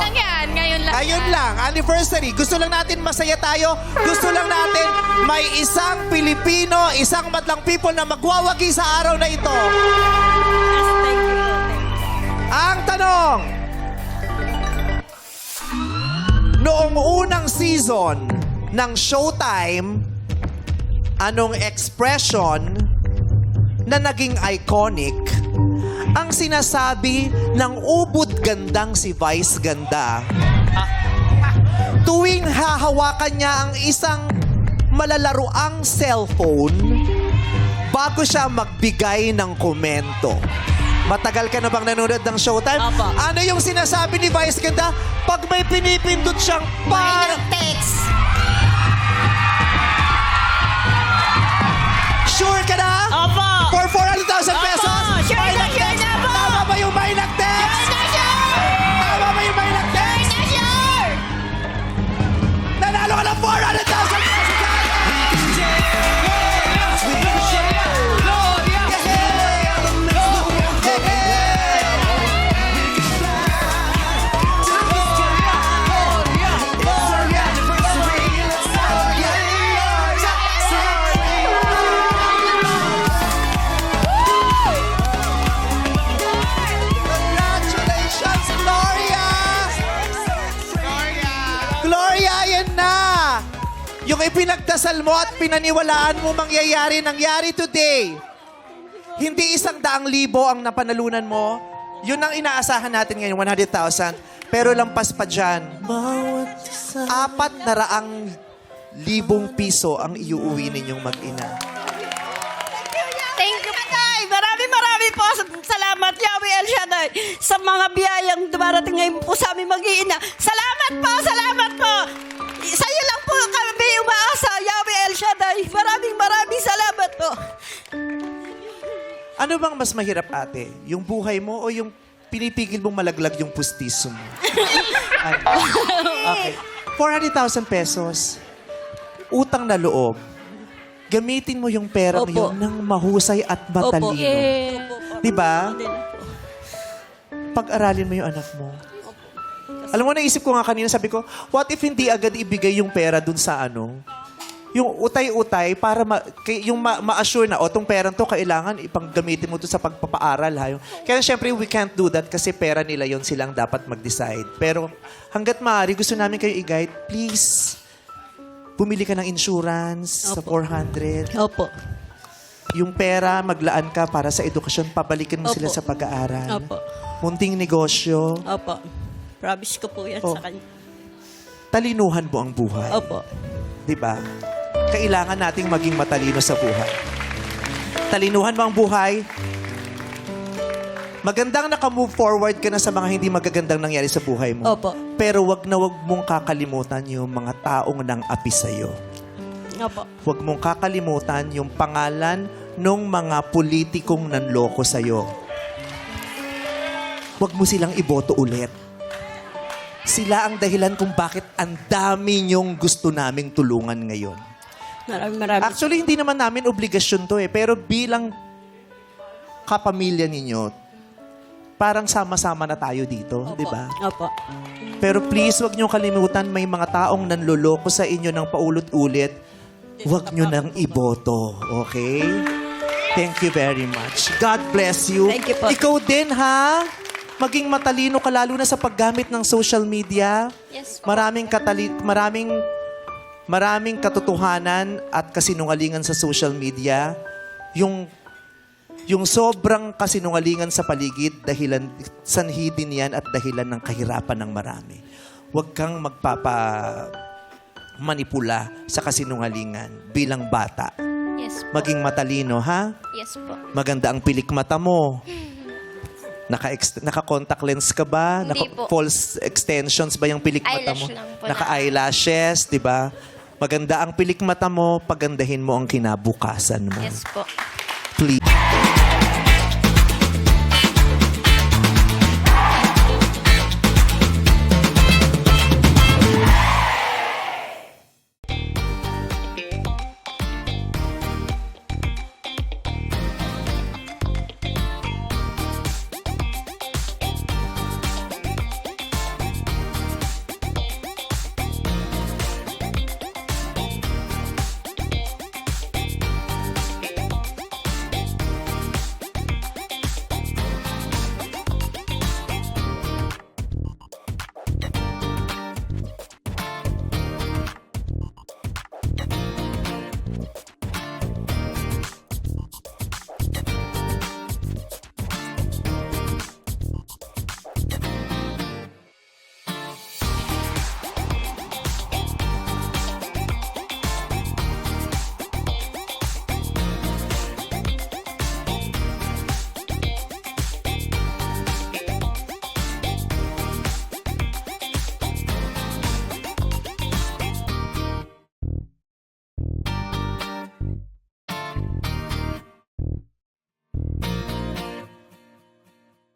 Lang yan, ngayon lang. Ayun yan. lang, anniversary. Gusto lang natin masaya tayo. Gusto lang natin may isang Pilipino, isang madlang people na magwawagi sa araw na ito. Ang tanong, noong unang season ng Showtime, anong expression na naging iconic ang sinasabi ng ubod gandang si Vice Ganda tuwing hahawakan niya ang isang malalaruang cellphone bago siya magbigay ng komento. Matagal ka na bang nanonood ng Showtime? Apo. Ano yung sinasabi ni Vice Ganda pag may pinipindot siyang para... text. Sure ka na? Opo! For 400,000 pesos? Yung ipinagdasal mo at pinaniwalaan mo mangyayari, nangyari today. Hindi isang daang libo ang napanalunan mo. Yun ang inaasahan natin ngayon, 100,000. Pero lampas pa dyan, apat na raang libong piso ang iuuwi ninyong mag-ina. Thank you, Tatay. Maraming maraming po salamat, Yahweh El Shaddai, sa mga biyayang dumarating ngayon po sa aming mag-iina. Salamat po, salamat po. Ano bang mas mahirap, ate? Yung buhay mo o yung pinipigil mong malaglag yung pustiso mo? ano? Okay. 400,000 pesos. Utang na loob. Gamitin mo yung pera Opo. yun ng mahusay at matalino. Eh, Di ba? Pag-aralin mo yung anak mo. Alam mo, naisip ko nga kanina, sabi ko, what if hindi agad ibigay yung pera dun sa ano? Yung utay-utay para ma, kay- yung ma- ma-assure na, o, tong perang to, kailangan ipanggamitin mo to sa pagpapaaral. Ha? Yung, kaya syempre, we can't do that kasi pera nila yon silang dapat mag-decide. Pero hanggat maaari, gusto namin kayo i-guide, please, bumili ka ng insurance sa Opo. 400. Opo. Yung pera, maglaan ka para sa edukasyon, pabalikin mo Opo. sila sa pag-aaral. Opo. Munting negosyo, Opo. Promise ko po yan Oh. sa kanya. talinuhan mo ang buhay. Opo. Di ba? Kailangan nating maging matalino sa buhay. Talinuhan mo ang buhay. Magandang naka-move forward ka na sa mga hindi magagandang nangyari sa buhay mo. Opo. Pero wag na wag mong kakalimutan yung mga taong nang api sa'yo. Opo. Huwag mong kakalimutan yung pangalan ng mga politikong nanloko sa'yo. Huwag mo silang iboto ulit. Sila ang dahilan kung bakit ang dami niyong gusto naming tulungan ngayon. Maraming maraming. Actually, hindi naman namin obligasyon to eh. Pero bilang kapamilya ninyo, parang sama-sama na tayo dito, Opo. di ba? Opo. Pero please, wag niyo kalimutan, may mga taong nanloloko sa inyo ng paulit-ulit. Huwag niyo nang iboto, okay? Thank you very much. God bless you. Thank you po. Ikaw din, ha? Maging matalino ka lalo na sa paggamit ng social media. Yes po. Maraming katali maraming maraming katotohanan at kasinungalingan sa social media. Yung yung sobrang kasinungalingan sa paligid dahilan sanhi din yan at dahilan ng kahirapan ng marami. Huwag kang magpapa manipula sa kasinungalingan bilang bata. Yes po. Maging matalino, ha? Yes po. Maganda ang pilik mata mo. Naka naka-contact lens ka ba? Hindi Naka po. false extensions ba yung pilik mata mo? Eyelash lang po Naka na- eyelashes, 'di ba? Maganda ang pilik mata mo, pagandahin mo ang kinabukasan mo. Yes po. Please.